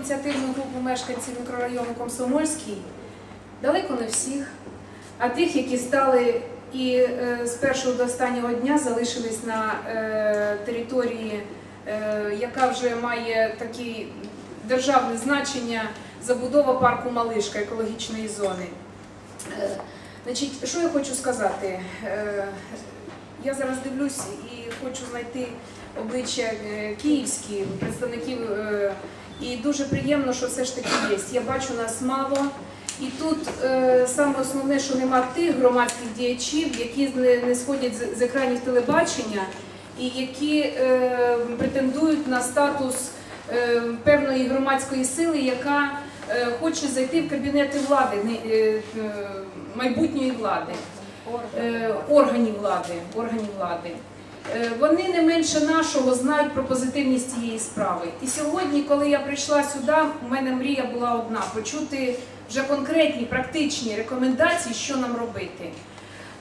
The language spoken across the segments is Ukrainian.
ініціативну групу мешканців мікрорайону Комсомольський далеко не всіх, а тих, які стали і е, з першого до останнього дня залишились на е, території, е, яка вже має таке державне значення забудова парку Малишка екологічної зони. Значить, що я хочу сказати? Я зараз дивлюсь і хочу знайти обличчя київські представників, і дуже приємно, що все ж таки є. Я бачу нас мало. І тут е, саме основне, що нема тих громадських діячів, які не, не сходять з, з екранів телебачення і які е, претендують на статус е, певної громадської сили, яка е, хоче зайти в кабінети влади, не- е, е, майбутньої влади, е, органів влади, органів влади. Е, Вони не менше нашого знають про позитивність цієї справи. І сьогодні, коли я прийшла сюди, у мене мрія була одна почути вже конкретні практичні рекомендації, що нам робити.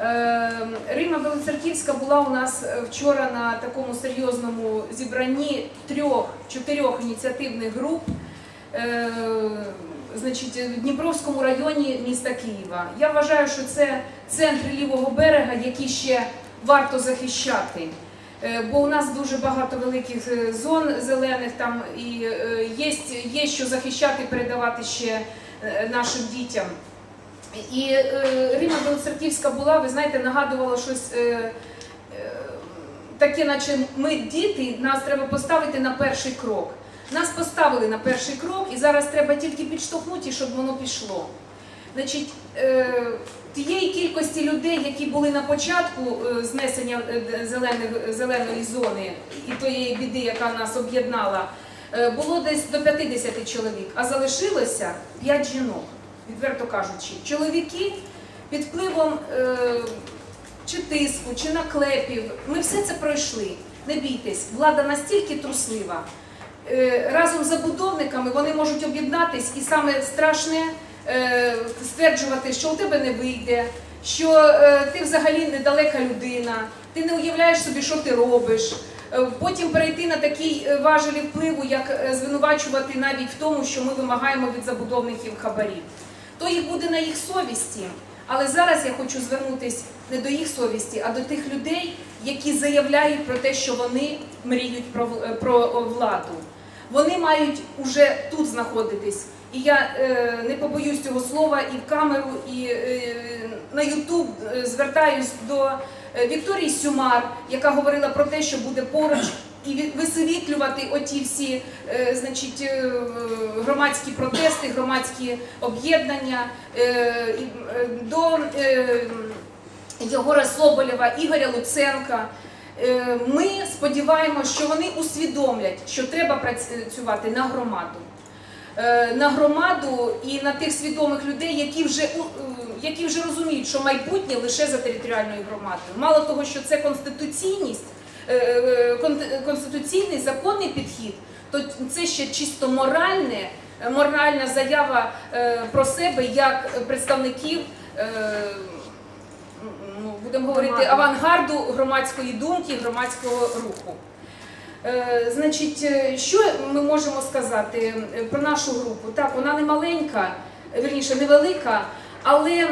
Е, Рима Белоцерківська була у нас вчора на такому серйозному зібранні трьох-чотирьох ініціативних груп. е, в Дніпровському районі міста Києва. Я вважаю, що це центр лівого берега, який ще варто захищати. Е, Бо у нас дуже багато великих е, зон зелених там і е, є, є що захищати, передавати ще нашим дітям. І Рима Білоцерківська була, ви знаєте, нагадувала щось таке, наче ми діти, нас треба поставити на перший крок. Нас поставили на перший крок, і зараз треба тільки підштовхнути, щоб воно пішло. Значить, тієї кількості людей, які були на початку е, знесення е, зеленої зони і тієї біди, яка нас об'єднала, е, було десь до 50 чоловік, а залишилося 5 жінок, відверто кажучи. Чоловіки під впливом чи тиску, чи наклепів, ми все це пройшли. Не бійтесь, влада настільки труслива. Разом з забудовниками вони можуть об'єднатись, і саме страшне стверджувати, що у тебе не вийде, що е, ти взагалі недалека людина, ти не уявляєш собі, що ти робиш. Е, Потім перейти на такий е, важелі впливу, як е, звинувачувати навіть в тому, що ми вимагаємо від забудовників хабарів. То їх буде на їх совісті. Але зараз я хочу звернутися не до їх совісті, а до тих людей, які заявляють про те, що вони мріють про, про владу. Вони мають уже тут знаходитись. І я е, не побоюсь цього слова і в камеру, і е, на Ютуб е, звертаюсь до е, Вікторії Сюмар, яка говорила про те, що буде поруч, і висвітлювати оті всі е, значить, е, громадські протести, громадські об'єднання е, е, до е, Єгора Соболєва, Ігоря Луценка. Е, Ми сподіваємося, що вони усвідомлять, що треба працювати на громаду. Е, На громаду і на тих свідомих людей, які вже, е, які вже розуміють, що майбутнє лише за територіальною громадою. Мало того, що це конституційність, е, конституційний законний підхід, то це ще чисто моральне, моральна заява про себе як представників. ну, будемо говорити, авангарду громадської думки, громадського руху. Е, Значить, е, що ми можемо сказати е, про нашу групу? Так, вона не маленька, е, вірніше, невелика, але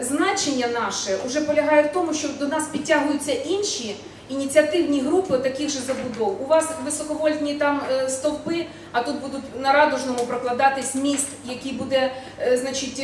значення наше вже полягає в тому, що до нас підтягуються інші ініціативні групи таких же забудов. У вас високовольтні там стовпи, а тут будуть на радужному прокладатись міст, який буде, значить.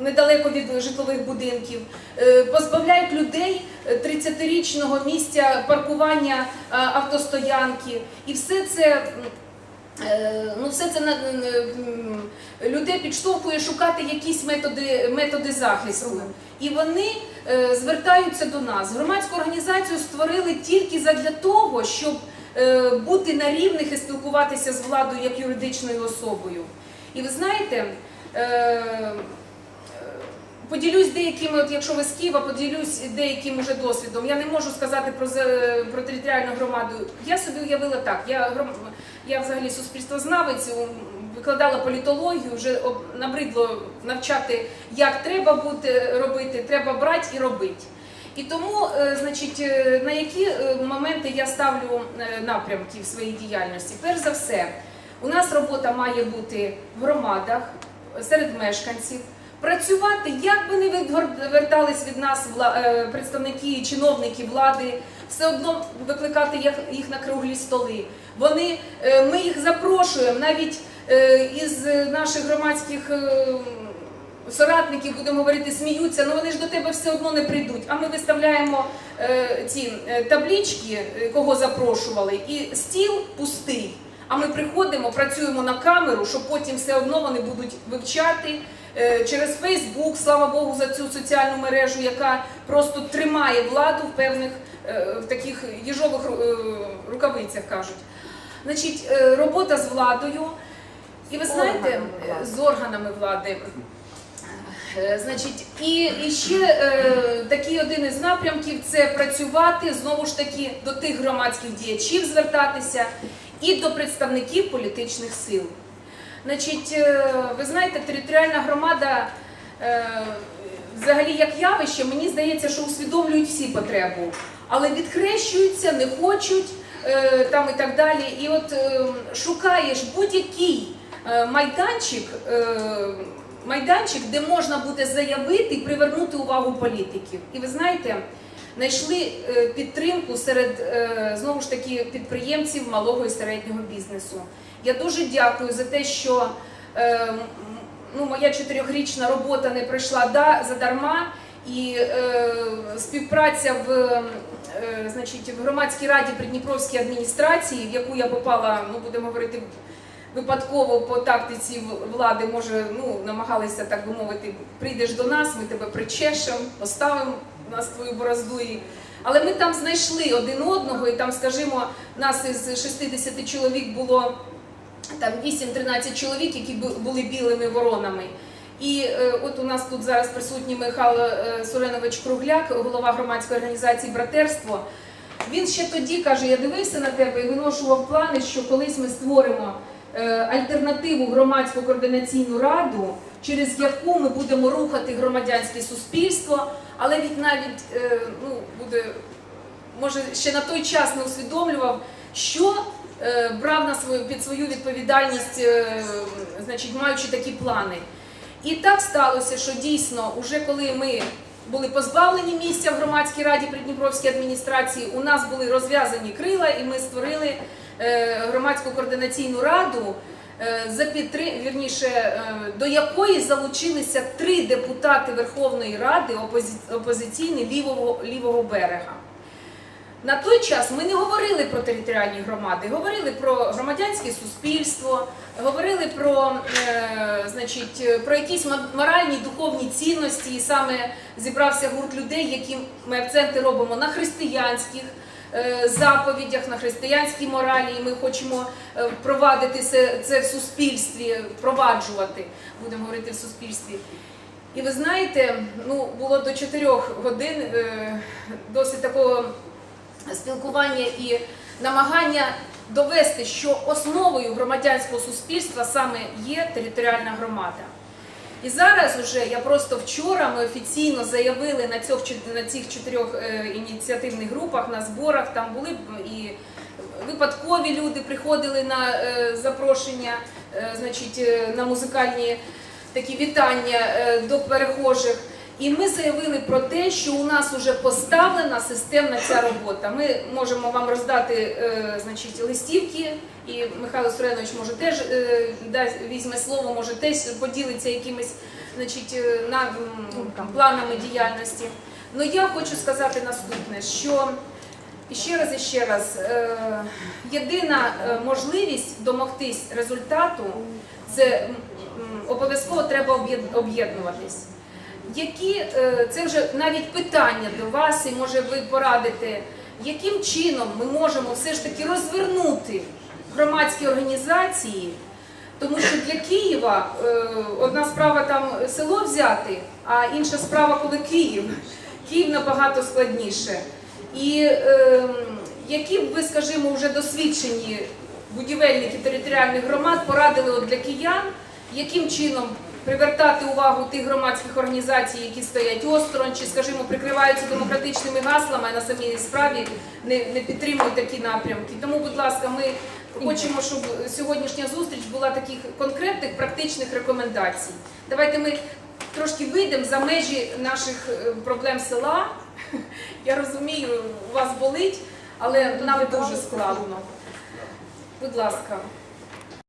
Е, недалеко від житлових будинків, Е, позбавляють людей е, 30-річного місця паркування е, автостоянки. І все це. е, Ну, все це людей підштовхує шукати якісь методи, методи захисту. І вони е, звертаються до нас. Громадську організацію створили тільки задля того, щоб е, бути на рівних і спілкуватися з владою як юридичною особою. І ви знаєте, е, Поділюсь деякими, от якщо ви з Києва, поділюсь деяким уже досвідом. Я не можу сказати про, про територіальну громаду. Я собі уявила так. Я, я взагалі суспільствознавець, викладала політологію, вже набридло навчати, як треба бути робити, треба брати і робити. І тому, е, значить, е, на які е, моменти я ставлю напрямки в своїй діяльності? Перш за все, У нас робота має бути в громадах, серед мешканців. Працювати, як би не відвертались від нас е, представники чиновники влади, все одно викликати їх, на круглі столи. Вони, е, ми їх запрошуємо навіть е, із наших громадських соратників, будемо говорити, сміються, але вони ж до тебе все одно не прийдуть. А ми виставляємо ці таблічки, кого запрошували, і стіл пустий. А ми приходимо, працюємо на камеру, що потім все одно вони будуть вивчати через Фейсбук, слава Богу, за цю соціальну мережу, яка просто тримає владу в певних е, в таких їжових е, рукавицях кажуть. Значить, е, робота з владою. І ви знаєте, органами е, з органами влади. Е, Значить, і, і ще е, такий один із напрямків це працювати знову ж таки до тих громадських діячів звертатися і до представників політичних сил. Значить, е, ви знаєте, територіальна громада, е, взагалі як явище, мені здається, що усвідомлюють всі потребу, але відхрещуються, не хочуть е, там і так далі. І от шукаєш будь-який майданчик. Майданчик, де можна буде заявити і привернути увагу політиків. І ви знаєте, знайшли е, підтримку серед е, знову ж таки підприємців малого і середнього бізнесу. Я дуже дякую за те, що е, ну, моя чотирьохрічна робота не пройшла да, задарма, і е, співпраця в, е, значить, в громадській раді Придніпровській адміністрації, в яку я попала, ну будемо говорити, випадково по тактиці влади, може, ну намагалися так би мовити, прийдеш до нас, ми тебе причешемо, поставимо нас твою борозду. І... Але ми там знайшли один одного, і там, скажімо, нас із 60 чоловік було там 8-13 чоловік, які бу- були білими воронами. І е, от у нас тут зараз присутній Михайло е, Суренович Кругляк, голова громадської організації Братерство. Він ще тоді каже: я дивився на тебе і виношував плани, що колись ми створимо альтернативу громадську координаційну раду, через яку ми будемо рухати громадянське суспільство, але він навіть е, ну, буде, може, ще на той час не усвідомлював, що е, брав на свою під свою відповідальність, е, значить, маючи такі плани. І так сталося, що дійсно, уже коли ми були позбавлені місця в громадській раді Придніпровській адміністрації, у нас були розв'язані крила, і ми створили е, громадську координаційну раду, е, за підтри... вірніше, е, до якої залучилися три депутати Верховної Ради опозі... опозиційні лівого, лівого берега. На той час ми не говорили про територіальні громади, говорили про громадянське суспільство, говорили про, е, значить, про якісь моральні духовні цінності, і саме зібрався гурт людей, які ми акценти робимо на християнських е, заповідях, на християнській моралі. І ми хочемо е, впровадити це, в суспільстві, впроваджувати, будемо говорити в суспільстві. І ви знаєте, ну було до 4 годин е, досить такого спілкування і намагання довести, що основою громадянського суспільства саме є територіальна громада. І зараз уже я просто вчора ми офіційно заявили на цих, на цих чотирьох е, ініціативних групах на зборах. Там були і випадкові люди приходили на е, запрошення, е, значить, на музикальні такі вітання до перехожих. І ми заявили про те, що у нас вже поставлена системна ця робота. Ми можемо вам роздати е, значить, листівки, і Михайло Суренович може теж е, дасть, візьме слово, може теж поділиться якимись значить, е, на, планами діяльності. Ну я хочу сказати наступне, що і ще раз і ще раз, е, єдина е, можливість домогтись результату це обов'язково треба об'єд- об'єднуватись. Які е, це вже навіть питання до вас, і може ви порадите, яким чином ми можемо все ж таки розвернути громадські організації, тому що для Києва е, одна справа там село взяти, а інша справа, коли Київ. Київ набагато складніше. І е, які б ви, скажімо, вже досвідчені будівельники територіальних громад порадили от для киян, яким чином привертати увагу тих громадських організацій, які стоять осторонь, чи, скажімо, прикриваються демократичними гаслами, а на самій справі не, не підтримують такі напрямки. Тому, будь ласка, ми хочемо, щоб сьогоднішня зустріч була таких конкретних практичних рекомендацій. Давайте ми трошки вийдемо за межі наших е, проблем села. Я розумію, у вас болить, але нам дуже складно. Будь ласка.